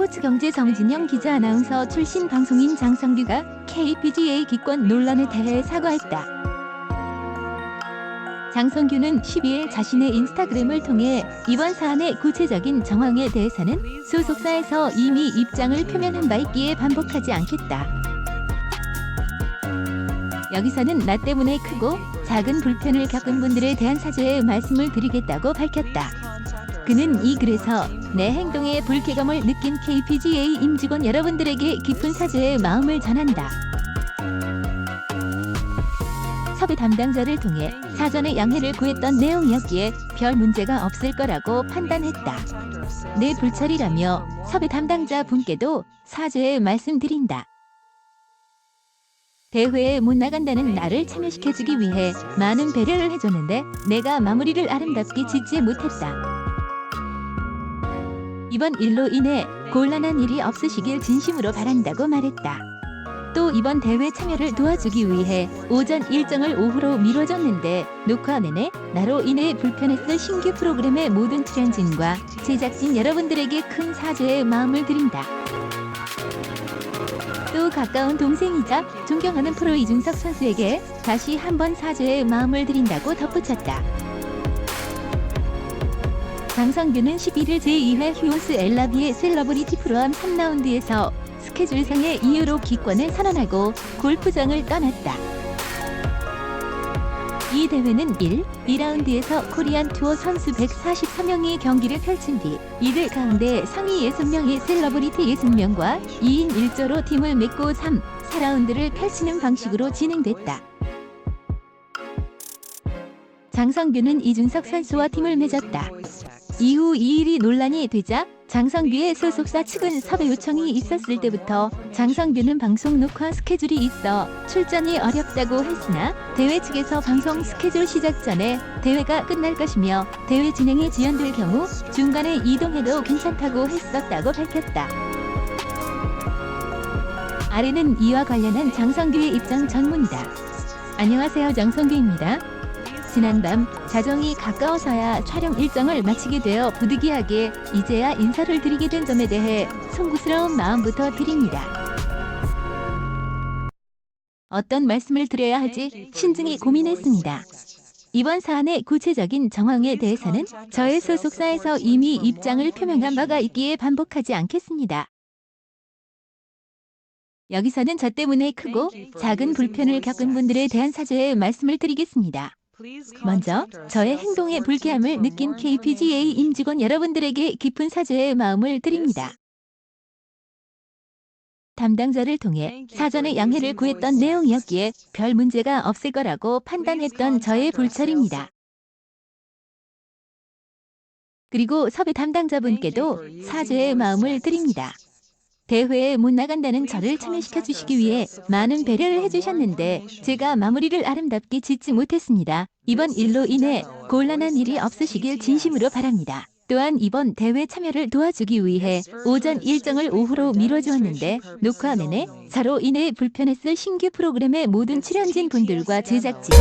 한국 스포츠 경제 정진영 기자 아나운서 출신 방송인 장성규가 KPGA 기권 논란에 대해 사과했다. 장성규는 12일 자신의 인스타그램을 통해 이번 사안의 구체적인 정황에 대해서는 소속사에서 이미 입장을 표명한 바 있기에 반복하지 않겠다. 여기서는 나 때문에 크고 작은 불편을 겪은 분들에 대한 사죄의 말씀을 드리겠다고 밝혔다. 그는 이 글에서 내 행동에 불쾌감을 느낀 KPGA 임직원 여러분들에게 깊은 사죄의 마음을 전한다. 섭외 담당자를 통해 사전에 양해를 구했던 내용이었기에 별 문제가 없을 거라고 판단했다. 내 불찰이라며 섭외 담당자 분께도 사죄의 말씀드린다. 대회에 못 나간다는 나를 참여시켜주기 위해 많은 배려를 해줬는데 내가 마무리를 아름답게 짓지 못했다. 이번 일로 인해 곤란한 일이 없으시길 진심으로 바란다고 말했다. 또 이번 대회 참여를 도와주기 위해 오전 일정을 오후로 미뤄졌는데 녹화 내내 나로 인해 불편했을 신규 프로그램의 모든 출연진과 제작진 여러분들에게 큰 사죄의 마음을 드린다. 또 가까운 동생이자 존경하는 프로 이준석 선수에게 다시 한번 사죄의 마음을 드린다고 덧붙였다. 장성규는 11일 제2회 휴오스 엘라비의 셀러브리티 프로암 3라운드에서 스케줄상의 이유로 기권을 선언하고 골프장을 떠났다. 이 대회는 1, 2라운드에서 코리안 투어 선수 143명이 경기를 펼친 뒤 이들 가운데 상위 60명의 셀러브리티 60명과 2인 1조로 팀을 맺고 3, 4라운드를 펼치는 방식으로 진행됐다. 장성규는 이준석 선수와 팀을 맺었다. 이후 이 일이 논란이 되자 장성규의 소속사 측은 섭외 요청이 있었을 때부터 장성규는 방송 녹화 스케줄이 있어 출전이 어렵다고 했으나 대회 측에서 방송 스케줄 시작 전에 대회가 끝날 것이며 대회 진행에 지연될 경우 중간에 이동해도 괜찮다고 했었다고 밝혔다. 아래는 이와 관련한 장성규의 입장 전문이다. 안녕하세요 장성규입니다. 지난밤 자정이 가까워서야 촬영 일정을 마치게 되어 부득이하게 이제야 인사를 드리게 된 점에 대해 송구스러운 마음부터 드립니다. 어떤 말씀을 드려야 할지 신중히 고민했습니다. 이번 사안의 구체적인 정황에 대해서는 저의 소속사에서 이미 입장을 표명한 바가 있기에 반복하지 않겠습니다. 여기서는 저 때문에 크고 작은 불편을 겪은 분들에 대한 사죄의 말씀을 드리겠습니다. 먼저 저의 행동에 불쾌함을 느낀 KPGA 임직원 여러분들에게 깊은 사죄의 마음을 드립니다. 담당자를 통해 사전에 양해를 구했던 내용이었기에 별 문제가 없을 거라고 판단했던 저의 불찰입니다. 그리고 섭외 담당자분께도 사죄의 마음을 드립니다. 대회에 못 나간다는 저를 참여시켜 주시기 위해 많은 배려를 해주셨는데 제가 마무리를 아름답게 짓지 못했습니다. 이번 일로 인해 곤란한 일이 없으시길 진심으로 바랍니다. 또한 이번 대회 참여를 도와주기 위해 오전 일정을 오후로 미뤄주었는데 녹화 내내 저로 인해 불편했을 신규 프로그램의 모든 출연진 분들과 제작진